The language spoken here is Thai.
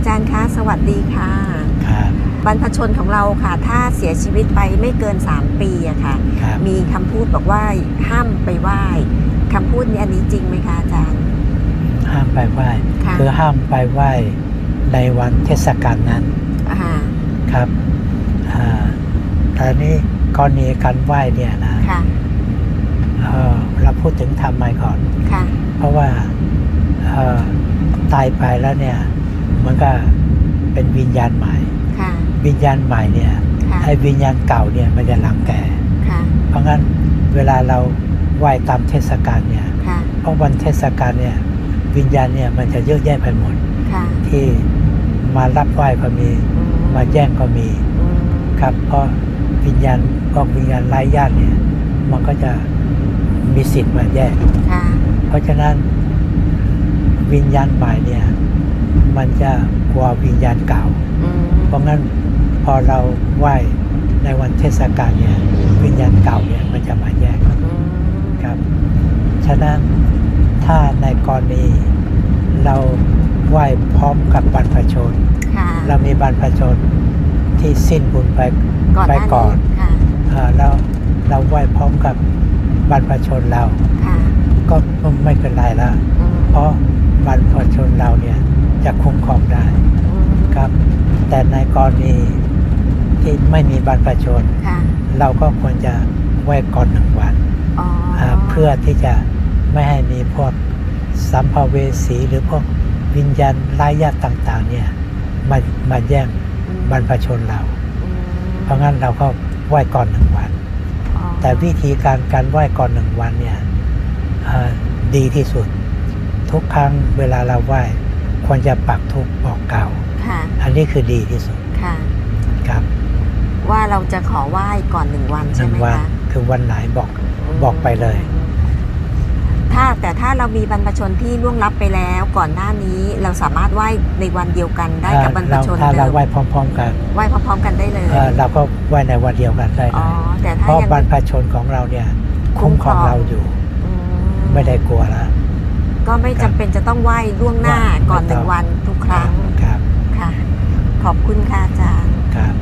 อาจารย์คะสวัสดีค่ะครับบรรพชนของเราค่ะ ถ้าเสียชีวิตไปไม่เกิน 3 ปีอะค่ะ ครับมีคำพูดบอกว่าห้ามไปไหว้คำพูดนี้อันนี้จริงไหมคะอาจารย์ ห้ามไปไหว้ค่ะคือห้ามไปไหว้ในวันเทศกาลนั้นอ่าครับอ่าแต่นี้กรณีการไหว้เนี่ยนะค่ะเอ่อเราพูดถึงทำไมก่อน ค่ะเพราะว่าเอ่อตายไปแล้วเนี่ย มันก็เป็นวิญญาณใหม่ค่ะวิญญาณใหม่เนี่ยค่ะไอ้วิญญาณเก่าเนี่ยมันจะหลังแก่ค่ะเพราะงั้นเวลาเราไหว้ตามเทศกาลเนี่ยค่ะเพราะวันเทศกาลเนี่ยวิญญาณเนี่ยมันจะเยอะแยะไปหมดค่ะที่มารับไหว้ก็มีอืมมาแย่งก็มีอืมครับ เพราะวิญญาณพวกวิญญาณไร้ญาติเนี่ยมันก็จะมีสิทธิ์มาแย่งค่ะเพราะฉะนั้นวิญญาณใหม่เนี่ย มันจะกลัววิญญาณเก่าอืมเพราะงั้นพอเราไหว้ในวันเทศกาลเนี่ยวิญญาณเก่าเนี่ยมันจะมาแย่งอืมครับ ฉะนั้นถ้าในกรณีเราไหว้พร้อมกับบรรพชนค่ะเรามีบรรพชนที่สิ้นบุญไปก่อนหไปน้าก่อนค่ะเอ่อแล้วเราไหว้พร้อมกับบรรพชนเราค่ะก็ไม่เป็นไรแล้วอืมเพราะบรรพชนเราเนี่ย จะคุ้มครองได้อืมครับ แต่ในกรณีที่ไม่มีบรรพชนค่ะเราก็ควรจะไหว้ก่อนหนึ่งวันอ๋ออ่าเพื่อที่จะไม่ให้มีพวกสัมภเวสีหรือพวกวิญญาณร้ายญาติต่างๆ เนี่ยมามาแย่งอืมบรรพชนเราอืมเพราะงั้นเราก็ไหว้ก่อนหนึ่งวันอ๋อแต่วิธีการการไหว้ก่อนหนึ่งวันเนี่ยเอ่อดีที่สุด ทุกครั้งเวลาเราไหว้ ควรจะปักทุกบอกเกล่าวค่ะ อันนี้คือดีที่สุดค่ะ ครับว่าเราจะขอไหว้ก่อนหนึ่งวันหใช่นึ่งไหมวันคะคือวันไหนบอกบอกไปเลย ถ้าแต่ถ้าเรามีบรรพชนที่ล่วงลับไปแล้วก่อนหน้านี้เราสามารถไหว้ในวันเดียวกันได้กับบรรพเราชนถ้าเดิเรามไหว้พร้อม ๆ กันไหว้พร้อมๆกันได้เลยเอ่อเราก็ไหว้ในวันเดียวกันได้เลอ๋อยแต่ถ้าเพราะยังบรรพชนของเราเนี่ยคุ้มครองเราอยู่อืมไม่ได้กลัวแล้ว ก็ไม่จำเป็นจะต้องไหว้ล่วงหน้าไม่ก่อนหนึ่งไม่ต้องวันทุกครั้งครับค่ะ ขอบคุณค่ะอาจารย์ ครับ